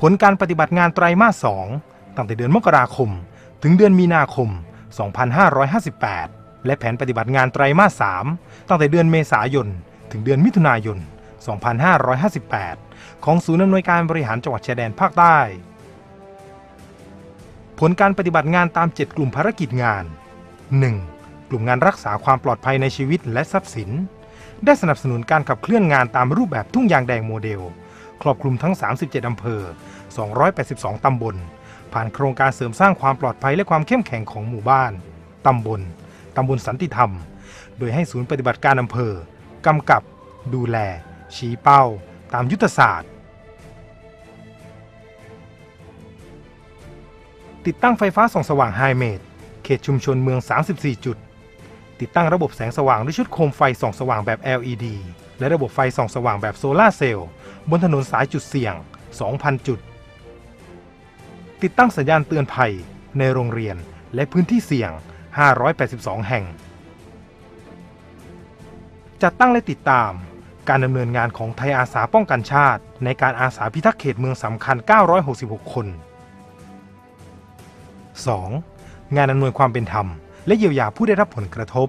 ผลการปฏิบัติงานไตรมาส 2 ตั้งแต่เดือนมกราคม ถึงเดือนมีนาคม 2558 และแผนปฏิบัติงานไตรมาส 3 ตั้งแต่เดือนเมษายน ถึงเดือนมิถุนายน 2558 ของศูนย์อำนวยการบริหารจังหวัดชายแดนภาคใต้ ผลการปฏิบัติงานตาม 7 กลุ่มภารกิจงาน 1. กลุ่มงานรักษาความปลอดภัยในชีวิตและทรัพย์สิน ได้สนับสนุนการขับเคลื่อนงานตามรูปแบบทุ่งยางแดงโมเดล ครอบคลุมทั้ง 37 อำเภอ 282 ตำบล ผ่านโครงการเสริมสร้างความปลอดภัยและความเข้มแข็งของหมู่บ้าน ตำบล ตำบลสันติธรรม โดยให้ศูนย์ปฏิบัติการอำเภอกำกับ ดูแล ชี้เป้า ตามยุทธศาสตร์ ติดตั้งไฟฟ้าส่องสว่างไฮเมดเขตชุมชนเมือง 34 จุด ติดตั้งระบบแสงสว่างด้วยชุดโคมไฟส่องสว่างแบบ LED และระบบไฟส่องสว่างแบบโซลาเซลล์บนถนนสายจุดเสี่ยง 2,000 จุด ติดตั้งสัญญาณเตือนภัยในโรงเรียนและพื้นที่เสี่ยง 582 แห่ง จัดตั้งและติดตามการดำเนินงานของไทยอาสาป้องกันชาติ ในการอาสาพิทักษ์เขตเมืองสำคัญ 966 คน 2. งานอำนวยความเป็นธรรม และเยียวยาผู้ได้รับผลกระทบ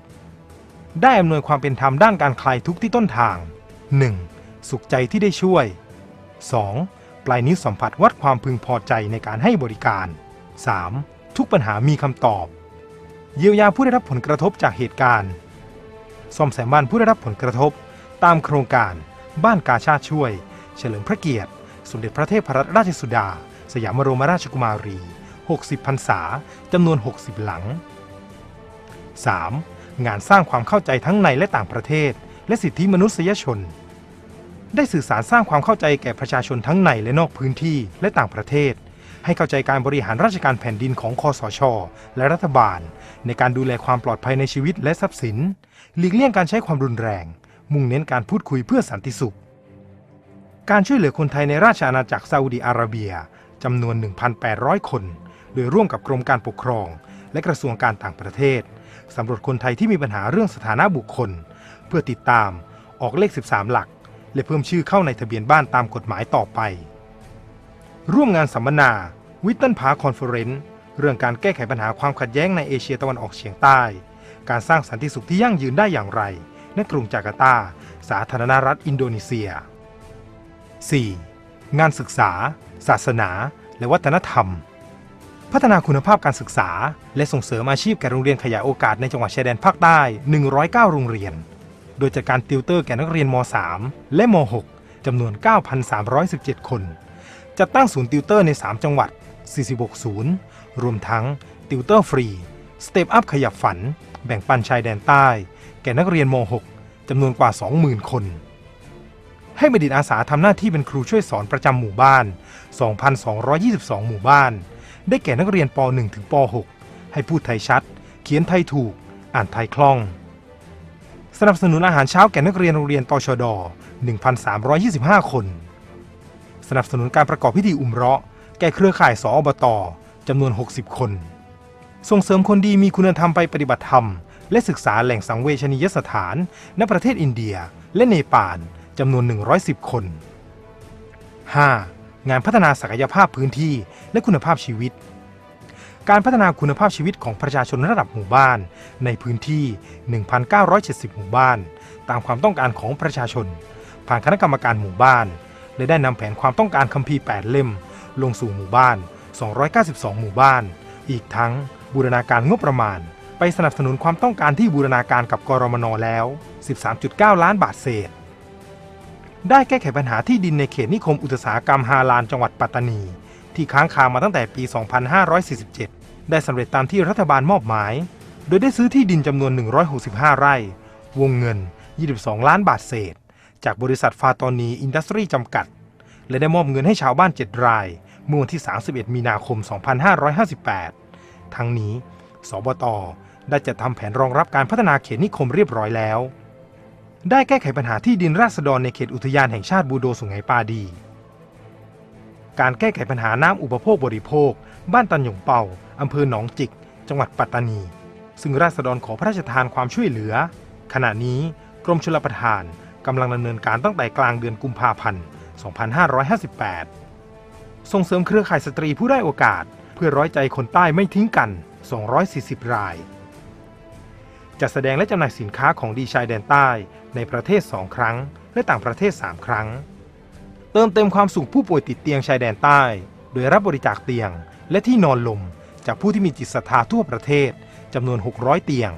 ได้อำนวยความเป็นธรรมด้านการคลายทุกข์ที่ต้นทาง 1. สุขใจที่ได้ช่วย 2. ปลายนิ้วสัมผัสวัดความพึงพอใจในการให้บริการ 3. ทุกปัญหามีคำตอบ เยียวยาผู้ได้รับผลกระทบจากเหตุการณ์ ซ่อมแซมบ้านผู้ได้รับผลกระทบ ตามโครงการ บ้านกาชาติช่วย เฉลิมพระเกียรติ สมเด็จพระเทพรัตนราชสุดา สยามบรมราชกุมารี 60พรรษาจำนวน 60 หลัง 3. งานสร้างความเข้าใจทั้งในและต่างประเทศ และสิทธิมนุษยชน ได้สื่อสารสร้างความเข้าใจแก่ประชาชนทั้งในและนอกพื้นที่และต่างประเทศ ให้เข้าใจการบริหารราชการแผ่นดินของคอสช และรัฐบาล ในการดูแลความปลอดภัยในชีวิตและทรัพย์สิน หลีกเลี่ยงการใช้ความรุนแรง มุ่งเน้นการพูดคุยเพื่อสันติสุข การช่วยเหลือคนไทยในราชอาณาจักรซาอุดิอาระเบียจำนวน 1,800 คน โดยร่วมกับกรมการปกครอง และกระทรวงการต่างประเทศสำรวจคนไทยที่มีปัญหาเรื่องสถานะบุคคล เพื่อติดตามออกเลข 13 หลัก และเพิ่มชื่อเข้าในทะเบียนบ้านตามกฎหมายต่อไป ร่วมงานสัมมนาวิตเทิลพาคอนเฟอเรนซ์เรื่องการแก้ไขปัญหาความขัดแย้งในเอเชียตะวันออกเฉียงใต้ การสร้างสันติสุขที่ยั่งยืนได้อย่างไรณกรุงจาการ์ตา สาธารณรัฐอินโดนีเซีย 4. งานศึกษา ศาสนา และวัฒนธรรม พัฒนาคุณภาพการศึกษา และส่งเสริมอาชีพแก่โรงเรียนขยายโอกาสในจังหวัดชายแดนภาคใต้ 109 โรงเรียน โดยจัดการติวเตอร์แก่นักเรียนม .3 และม .6 จำนวน 9,317 คน จัดตั้งศูนย์ติวเตอร์ใน 3 จังหวัด 46 ศูนย์ รวมทั้งติวเตอร์ฟรีสเตปอัพขยับฝัน แบ่งปันชายแดนใต้ แก่นักเรียนม .6 จำนวนกว่า 20,000 คน ให้บัณฑิตอาสาทำหน้าที่เป็นครูช่วยสอนประจำหมู่บ้าน 2,222 หมู่บ้าน ได้แก่นักเรียนป .1 ถึงป .6 ให้พูดไทยชัด เขียนไทยถูก อ่านไทยคล่อง สนับสนุนอาหารเช้าแก่นักเรียนโรงเรียนตชด 1,325 คน สนับสนุนการประกอบพิธีอุมเราะ แก่เครือข่ายสอบตจำนวน 60 คน ส่งเสริมคนดีมีคุณธรรมไปปฏิบัติธรรม และศึกษาแหล่งสังเวชนียสถาน ณประเทศอินเดีย และเนปาลจำนวน 110 คน 5. งานพัฒนาศักยภาพพื้นที่และคุณภาพชีวิต การพัฒนาคุณภาพชีวิตของประชาชนระดับหมู่บ้าน ในพื้นที่ 1,970 หมู่บ้าน ตามความต้องการของประชาชน ผ่านคณะกรรมการหมู่บ้าน และได้นำแผนความต้องการคัมภีร์ 8 เล่ม ลงสู่หมู่บ้าน 292 หมู่บ้าน อีกทั้งบูรณาการงบประมาณ ไปสนับสนุนความต้องการที่บูรณาการกับกรมนแล้ว 13.9 ล้านบาทเศษ ได้แก้ไขปัญหาที่ดินในเขตนิคมอุตสาหกรรมฮาลานจังหวัดปัตตานี ที่ค้างคามาตั้งแต่ปี 2547 ได้สำเร็จตามที่รัฐบาลมอบหมาย โดยได้ซื้อที่ดินจำนวน 165 ไร่ วงเงิน 22 ล้านบาทเศษ จากบริษัทฟาตอนีอินดัสทรีจำกัด และได้มอบเงินให้ชาวบ้าน 7 ราย เมื่อวันที่ 31 มีนาคม 2558 ทั้งนี้ สบต ได้จัดทำแผนรองรับการพัฒนาเขตนิคมเรียบร้อยแล้ว ได้แก้ไขปัญหาที่ดินราษฎรในเขตอุทยานแห่งชาติบูโดสุไหงปาดี การแก้ไขปัญหาน้ำอุปโภคบริโภค บ้านตันหยงเปาอำเภอหนองจิก จังหวัดปัตตานี ซึ่งราษฎรขอพระราชทานความช่วยเหลือ ขณะนี้กรมชลประทานกำลังดำเนินการตั้งแต่กลางเดือนกุมภาพันธ์ 2558 ส่งเสริมเครือข่ายสตรีผู้ได้โอกาส เพื่อร้อยใจคนใต้ไม่ทิ้งกัน 240 ราย จัดแสดงและจำหน่ายสินค้าของดีชายแดนใต้ ในประเทศ 2 ครั้ง และต่างประเทศ 3 ครั้ง เติมเต็มความสุขผู้ป่วยติดเตียงชายแดนใต้ โดยรับบริจาคเตียง และที่นอนลม จากผู้ที่มีจิตศรัทธาทั่วประเทศจำนวน 600 เตียง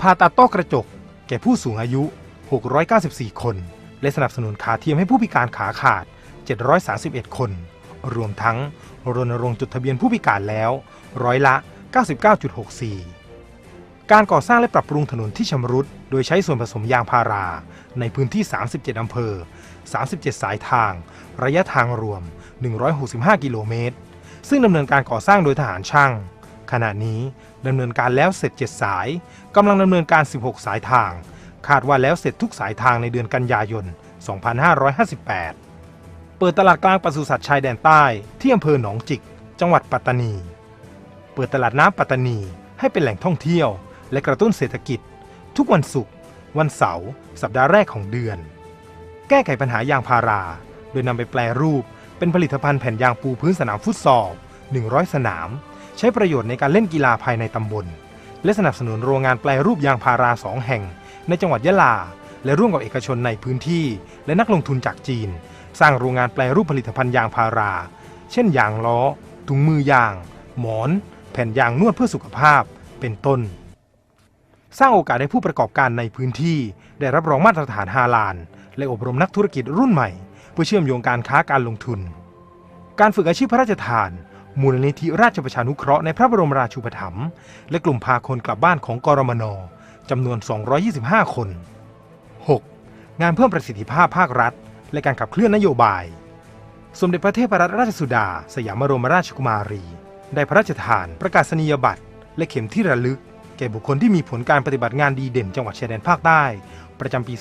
ผ่าตัดต้อกระจก แก่ผู้สูงอายุ 694 คน และสนับสนุนขาเทียมให้ผู้พิการขาขาด 731 คน รวมทั้งรณรงค์จดทะเบียนผู้พิการแล้ว ร้อยละ 99.64 การก่อสร้างและปรับปรุงถนนที่ชำรุด โดยใช้ส่วนผสมยางพารา ในพื้นที่ 37 อำเภอ 37 สายทาง ระยะทางรวม 165 กิโลเมตร ซึ่งดำเนินการก่อสร้างโดยทหารช่าง ขณะนี้ดำเนินการแล้วเสร็จ 7 สายกำลังดำเนินการ 16 สายทาง คาดว่าแล้วเสร็จทุกสายทางในเดือนกันยายน 2558 เปิดตลาดกลางปศุสัตว์ชายแดนใต้ที่อำเภอหนองจิก จังหวัดปัตตานี เปิดตลาดน้ำปัตตานีให้เป็นแหล่งท่องเที่ยว และกระตุ้นเศรษฐกิจ ทุกวันศุกร์วันเสาร์สัปดาห์แรกของเดือน แก้ไขปัญหายางพารา โดยนำไปแปลรูป เป็นผลิตภัณฑ์แผ่นยางปูพื้นสนามฟุตซอล 100 สนาม ใช้ประโยชน์ในการเล่นกีฬาภายในตำบล และสนับสนุนโรงงานแปลรูปยางพาราสองแห่ง ในจังหวัดยะลา และร่วมกับเอกชนในพื้นที่ และนักลงทุนจากจีน สร้างโรงงานแปลรูปผลิตภัณฑ์ยางพารา เช่นยางล้อถุงมือยาง หมอน แผ่นยางนวดเพื่อสุขภาพ เป็นต้น สร้างโอกาสให้ผู้ประกอบการในพื้นที่ ได้รับรองมาตรฐานฮาลาล และอบรมนักธุรกิจรุ่นใหม่ เพื่อเชื่อมโยงการค้าการลงทุน การฝึกอาชีพพระราชทาน มูลนิธิราชประชานุเคราะห์ในพระบรมราชูปถัมภ์และกลุ่มพาคนกลับบ้านของกรมนจำนวน 225 คน 6. งานเพิ่มประสิทธิภาพภาครัฐ และการขับเคลื่อนนโยบาย สมเด็จพระเทพรัตนราชสุดา สยามบรมราชกุมารี ได้พระราชทานประกาศนียบัตร และเข็มที่ระลึก แก่บุคคลที่มีผลการปฏิบัติงานดีเด่นจังหวัดชายแดนภาคใต้ ประจำปี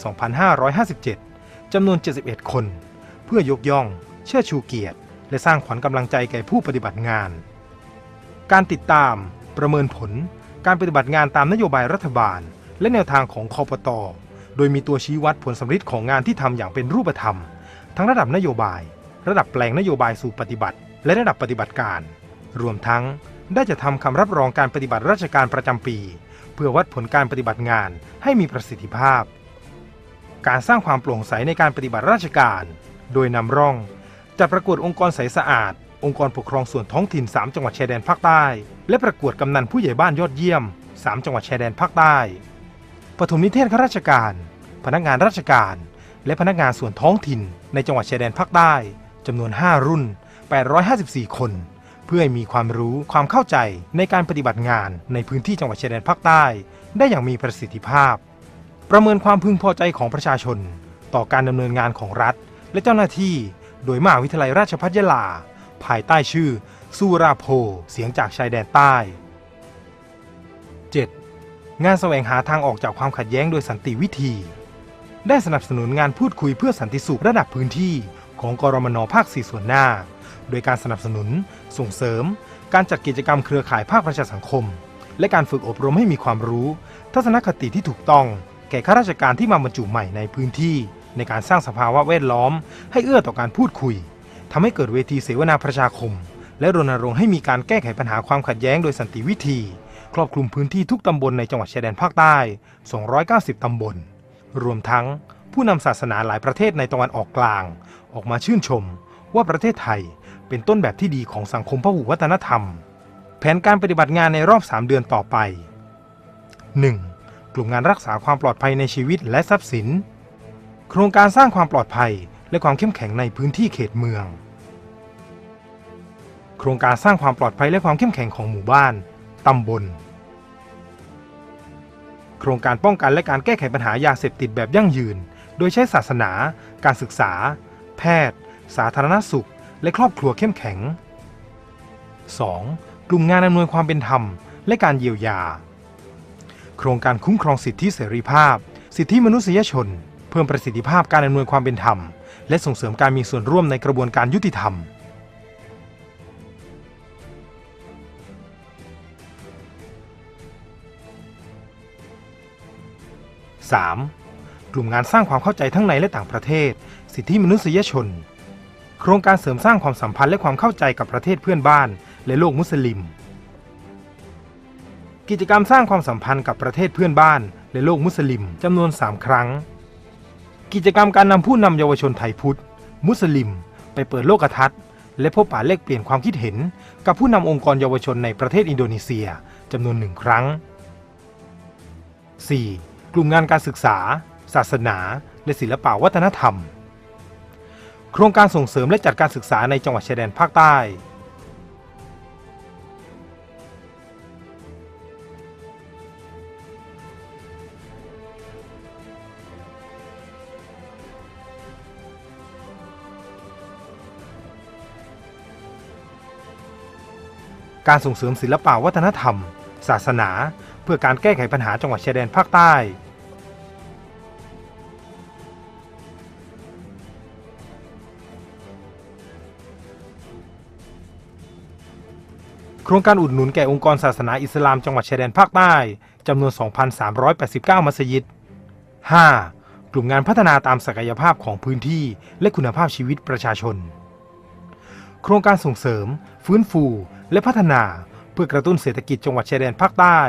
2557 จำนวน 71 คน เพื่อยกย่อง เชิดชูเกียรติ และสร้างขวัญกำลังใจแก่ผู้ปฏิบัติงาน การติดตาม ประเมินผล การปฏิบัติงานตามนโยบายรัฐบาล และแนวทางของคอปตอโดยมีตัวชี้วัดผลสำฤทธิ์ของงานที่ทำอย่างเป็นรูปธรรม ทั้งระดับนโยบาย ระดับแปลงนโยบายสู่ปฏิบัติ และระดับปฏิบัติการ รวมทั้ง ได้จะทำคำรับรองการปฏิบัติราชการประจำปี เพื่อวัดผลการปฏิบัติงานให้มีประสิทธิภาพ การสร้างความโปร่งใสในการปฏิบัติราชการ โดยนำร่องจัดประกวดองค์กรใสสะอาด องค์กรปกครองส่วนท้องถิ่น 3 จังหวัดชายแดนภาคใต้ และประกวดกำนันผู้ใหญ่บ้านยอดเยี่ยม 3 จังหวัดชายแดนภาคใต้ปฐมนิเทศข้าราชการ พนักงานราชการ และพนักงานส่วนท้องถิ่น ในจังหวัดชายแดนภาคใต้จำนวน 5 รุ่น 854 คน เพื่อให้มีความรู้ความเข้าใจในการปฏิบัติงานในพื้นที่จังหวัดชายแดนภาคใต้ ได้อย่างมีประสิทธิภาพ ประเมินความพึงพอใจของประชาชน ต่อการดำเนินงานของรัฐ และเจ้าหน้าที่ โดยมหาวิทยาลัยราชภัฏยะลา ภายใต้ชื่อสุราโพเสียงจากชายแดนใต้ 7. งานแสวงหาทางออกจากความขัดแย้งโดยสันติวิธี ได้สนับสนุนงานพูดคุยเพื่อสันติสุขระดับพื้นที่ ของกรมนภาค 4 ส่วนหน้า โดยการสนับสนุน ส่งเสริม การจัดกิจกรรมเครือข่ายภาคประชาสังคม และการฝึกอบรมให้มีความรู้ ทัศนคติที่ถูกต้อง แก่ข้าราชการที่มาบรรจุใหม่ในพื้นที่ ในการสร้างสภาวะแวดล้อม ให้เอื้อต่อการพูดคุยทำให้เกิดเวทีเสวนาประชาคม และรณรงค์ให้มีการแก้ไขปัญหาความขัดแย้งโดยสันติวิธี ครอบคลุมพื้นที่ทุกตำบลในจังหวัดชายแดนภาคใต้ 290 ตำบล รวมทั้ง ผู้นำศาสนาหลายประเทศในตะวันออกกลาง ออกมาชื่นชม ว่าประเทศไทยเป็นต้นแบบที่ดีของสังคมพหุวัฒนธรรม แผนการปฏิบัติงานในรอบ 3 เดือนต่อไป 1. กลุ่มงานรักษาความปลอดภัยในชีวิตและทรัพย์สิน โครงการสร้างความปลอดภัยและความเข้มแข็งในพื้นที่เขตเมือง โครงการสร้างความปลอดภัยและความเข้มแข็งของหมู่บ้าน ตำบล โครงการป้องกันและการแก้ไขปัญหายาเสพติดแบบยั่งยืน โดยใช้ศาสนา การศึกษา แพทย์ สาธารณสุข และครอบครัวเข้มแข็ง 2. กลุ่มงานอำนวยความเป็นธรรม และการเยียวยา โครงการคุ้มครองสิทธิเสรีภาพ สิทธิมนุษยชน เพิ่มประสิทธิภาพการอำนวยความเป็นธรรม และส่งเสริมการมีส่วนร่วมในกระบวนการยุติธรรม 3. กลุ่มงานสร้างความเข้าใจทั้งในและต่างประเทศ สิทธิมนุษยชนโคโครงการเสริมสร้างความสัมพันธ์และความเข้าใจกับประเทศเพื่อนบ้าน และโลกมุสลิม กิจกรรมสร้างความสัมพันธ์กับประเทศเพื่อนบ้าน และโลกมุสลิมจำนวน 3 ครั้ง กิจกรรมการนำผู้นำเยาวชนไทยพุทธ มุสลิม ไปเปิดโลกทัศน์และพบปะแลกเปลี่ยนความคิดเห็น กับผู้นำองค์กรเยาวชนในประเทศอินโดนีเซียจำนวนหนึ่งครั้ง 4. กลุ่มงานการศึกษา ศาสนา และศิลปวัฒนธรรม โครงการส่งเสริมและจัดการศึกษาในจังหวัดชายแดนภาคใต้การส่งเสริมศิลปวัฒนธรรม ศาสนา เพื่อการแก้ไขปัญหาจังหวัดชายแดนภาคใต้ โครงการอุดหนุนแก่องค์กรศาสนาอิสลามจังหวัดชายแดนภาคใต้จำนวน 2,389 มัสยิด 5. กลุ่มงานพัฒนาตามศักยภาพของพื้นที่และคุณภาพชีวิตประชาชน โครงการส่งเสริม ฟื้นฟู และพัฒนาเพื่อกระตุ้นเศรษฐกิจจังหวัดชายแดนภาคใต้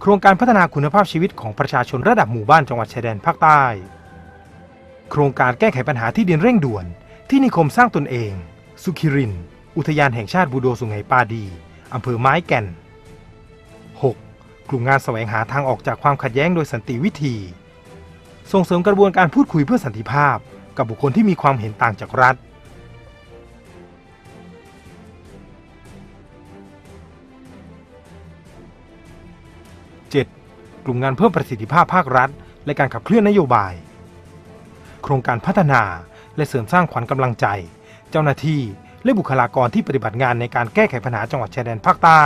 โครงการพัฒนาคุณภาพชีวิตของประชาชนระดับหมู่บ้านจังหวัดชายแดนภาคใต้ โครงการแก้ไขปัญหาที่ดินเร่งด่วน ที่นิคมสร้างตนเอง สุขิริน อุทยานแห่งชาติบูโดสุไหงปาดี อำเภอไม้แก่น 6. กลุ่มงานแสวงหาทางออกจากความขัดแย้งโดยสันติวิธี ส่งเสริมกระบวนการพูดคุยเพื่อสันติภาพ กับบุคคลที่มีความเห็นต่างจากรัฐ 7. กลุ่มงานเพิ่มประสิทธิภาพภาครัฐ และการขับเคลื่อนนโยบาย โครงการพัฒนาและเสริมสร้างขวัญกำลังใจ เจ้าหน้าที่และบุคลากรที่ปฏิบัติงานในการแก้ไขปัญหาจังหวัดชายแดนภาคใต้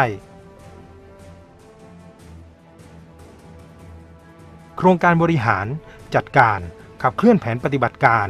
โครงการบริหารจัดการขับเคลื่อนแผนปฏิบัติการ